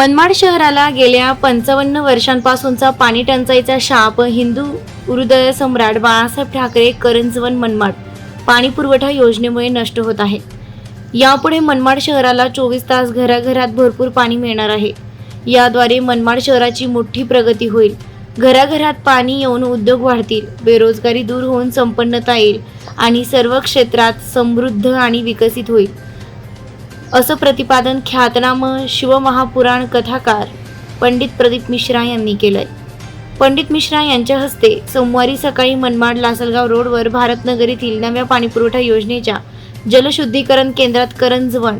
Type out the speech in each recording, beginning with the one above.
मनमाड शहराला गेल्या पंचावन्न वर्षांपासूनचा पाणी टंचाईचा शाप हिंदू हृदय सम्राट बाळासाहेब ठाकरे करंजवन मनमाड पाणी पुरवठा योजनेमुळे नष्ट होत आहे. यापुढे मनमाड शहराला चोवीस तास घराघरात भरपूर पाणी मिळणार आहे. याद्वारे मनमाड शहराची मोठी प्रगती होईल. घराघरात पाणी येऊन उद्योग वाढतील बेरोजगारी दूर होऊन संपन्नता येईल आणि सर्व क्षेत्रात समृद्ध आणि विकसित होईल. असं प्रतिपादन ख्यातनाम शिवमहापुराण कथाकार पंडित प्रदीप मिश्रा यांनी केलंय. पंडित मिश्रा यांच्या हस्ते सोमवारी सकाळी मनमाड लासलगाव रोडवर भारतनगर येथील नव्या पाणीपुरवठा योजनेच्या जलशुद्धीकरण केंद्रात करंजवण.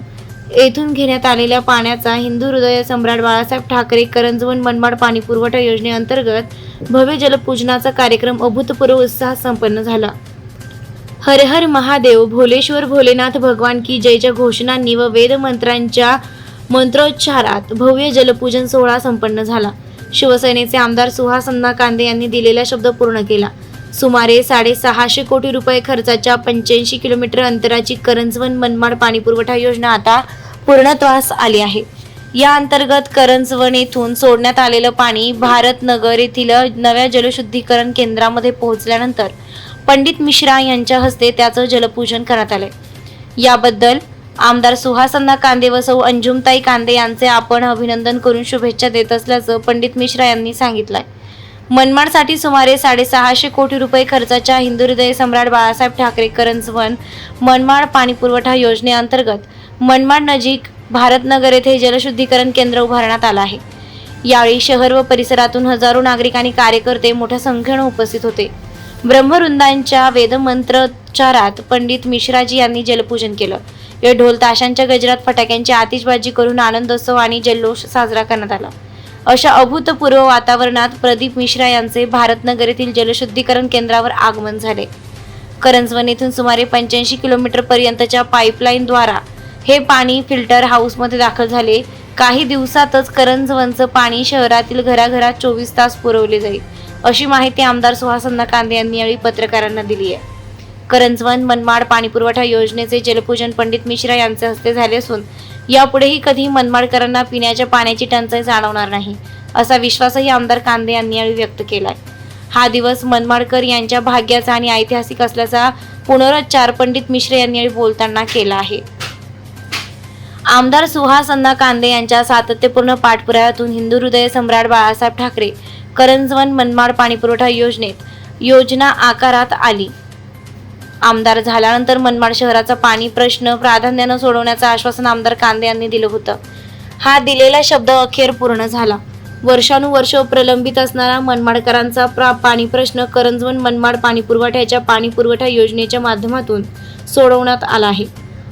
येथून घेण्यात आलेल्या पाण्याचा हिंदू हृदय सम्राट बाळासाहेब ठाकरे करंजवण मनमाड पाणीपुरवठा योजनेअंतर्गत भव्य जलपूजनाचा कार्यक्रम अभूतपूर्व उत्साहात संपन्न झाला. हर हर महादेव भोलेश्वर भोलेनाथ भगवान की जयच्या घोषणांनी व वेदमंत्रांच्या मंत्रोच्चारात भव्य जलपूजन सोहळा संपन्न झाला. शिवसेनेचे आमदार सुहास अण्णा कांदे यांनी दिलेला शब्द पूर्ण केला. सुमारे साडेसहाशे कोटी रुपये खर्चाच्या पंच्याऐंशी किलोमीटर अंतराची करंजवन मनमाड पाणीपुरवठा योजना आता पूर्णत्वास आली आहे. या अंतर्गत करंजवन येथून सोडण्यात आलेलं पाणी भारतनगर येथील नव्या जलशुद्धीकरण केंद्रामध्ये पोहोचल्यानंतर पंडित मिश्रा यांच्या हस्ते त्याचं जलपूजन करण्यात आले याबद्दल आमदार सुहासन्ना कांदे व सौ अंजुमताई कांदे यांचे आपण अभिनंदन करून शुभेच्छा देत असल्याचं पंडित मिश्रा यांनी सांगितलंय. मनमाडसाठी सुमारे साडेसहाशे कोटी रुपये खर्चाच्या हिंदू हृदय सम्राट बाळासाहेब ठाकरे करंजवन मनमाड पाणीपुरवठा योजनेअंतर्गत मनमाड नजीक भारतनगर येथे जलशुद्धीकरण केंद्र उभारण्यात आलं आहे. यावेळी शहर व परिसरातून हजारो नागरिक आणि कार्यकर्ते मोठ्या संख्येनं उपस्थित होते. ब्रह्मवृंदांच्या वेदमंत्रोच्चारात पंडित मिश्राजी यांनी जलपूजन केलं. या ढोल ताशांच्या गजरात फटाक्यांची आतिषबाजी करून आनंदोत्सव आणि जल्लोष साजरा करण्यात आला. अशा अभूतपूर्व वातावरणात प्रदीप मिश्रा यांचे भारतनगर येथील जलशुद्धीकरण केंद्रावर आगमन झाले. करंजवन येथून सुमारे पंच्याऐंशी किलोमीटर पर्यंतच्या पाईपलाईनद्वारा हे पाणी फिल्टर हाऊसमध्ये दाखल झाले. काही दिवसातच करंजवनचं पाणी शहरातील घराघरात चोवीस तास पुरवले जाईल. अशी माहिती आमदार सुहासन्ना कांदे यांनी यावेळी पत्रकारांना दिली आहे. करंजवन मनमाड पाणीपुरवठा योजनेचे जलपूजन पंडित मिश्रा यांच्या हस्ते झाले असून यापुढेही कधी मनमाडकरांना पिण्याच्या पाण्याची टंचाई जाणवणार नाही असा विश्वासही आमदार कांदे यांनी यावेळी व्यक्त केलाय. हा दिवस मनमाडकर यांच्या भाग्याचा आणि ऐतिहासिक असल्याचा पुनरुच्चार पंडित मिश्रा यांनी यावेळी बोलताना केला आहे. आमदार सुहास अण्णा कांदे यांच्या सातत्यपूर्ण पाठपुराव्यातून हिंदू हृदय सम्राट बाळासाहेब ठाकरे करंजवन मनमाड पाणीपुरवठा योजनेत योजना आकारात आली. आमदार झाल्यानंतर मनमाड शहराचा पाणी प्रश्न प्राधान्यानं सोडवण्याचं आश्वासन आमदार कांदे यांनी दिलं होतं. हा दिलेला शब्द अखेर पूर्ण झाला. वर्षानुवर्ष प्रलंबित असणारा मनमाडकरांचा प्रा पाणी प्रश्न करंजवन मनमाड पाणी पुरवठ्याच्या पाणी पुरवठा योजनेच्या माध्यमातून सोडवण्यात आला आहे.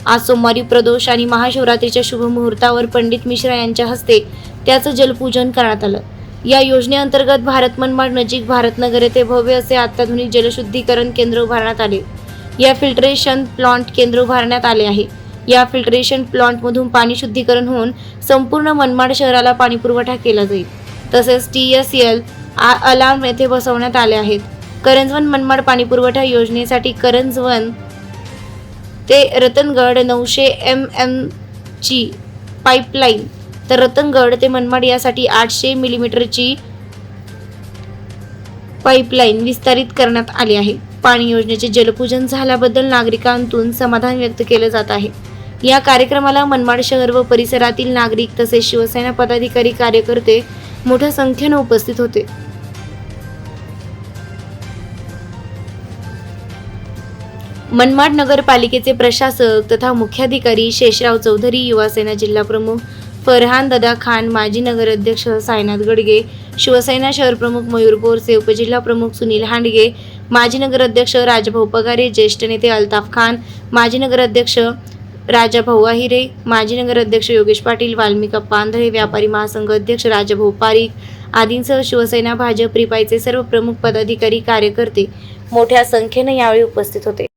आज सोमवारी प्रदोष आणि महाशिवरात्रीच्या शुभमुहूर्तावर पंडित मिश्रा यांच्या हस्ते त्याचं जलपूजन करण्यात आलं. या योजनेअंतर्गत भारत मनमाड नजीक भारतनगर येथे भव्य असे अत्याधुनिक जलशुद्धीकरण केंद्र उभारण्यात आले. या फिल्टरेशन प्लांट केंद्र उभारण्यात आले आहे. या फिल्टरेशन प्लांटमधून पाणी शुद्धीकरण होऊन संपूर्ण मनमाड शहराला पाणी पुरवठा केला जाईल. तसेच टी एस एल अलार्म येथे बसवण्यात आले आहेत. करंजवन मनमाड पाणी पुरवठा योजनेसाठी करंजवन ते रतनगड नऊशे एम एम ची पाईपलाईन तर रतनगड ते मनमाड यासाठी आठशे मिलीमीटरची पाईपलाईन विस्तारित करण्यात आली आहे. पाणी योजनेचे जलपूजन झाल्याबद्दल नागरिकांतून समाधान व्यक्त केलं जात आहे. या कार्यक्रमाला मनमाड शहर व परिसरातील नागरिक तसेच शिवसेना पदाधिकारी कार्यकर्ते मोठ्या संख्येनं उपस्थित होते. मनमाड नगरपालिकेचे प्रशासक तथा मुख्याधिकारी शेषराव चौधरी युवासेना जिल्हाप्रमुख फरहान दादा खान माजी नगराध्यक्ष सायनाथ गडगे शिवसेना शहर प्रमुख मयूर बोरसे उपजिल्हा प्रमुख सुनील हांडगे माजी नगराध्यक्ष राजभाऊ पगारे ज्येष्ठ नेते अल्ताफ खान माजी नगराध्यक्ष राजाभाऊ आहिरे माजी नगराध्यक्ष योगेश पाटील वाल्मिकप्पा आंधळे व्यापारी महासंघ अध्यक्ष राजाभाऊ पारीख आदींसह शिवसेना भाजप रिपाईचे सर्व प्रमुख पदाधिकारी कार्यकर्ते मोठ्या संख्येने यावेळी उपस्थित होते.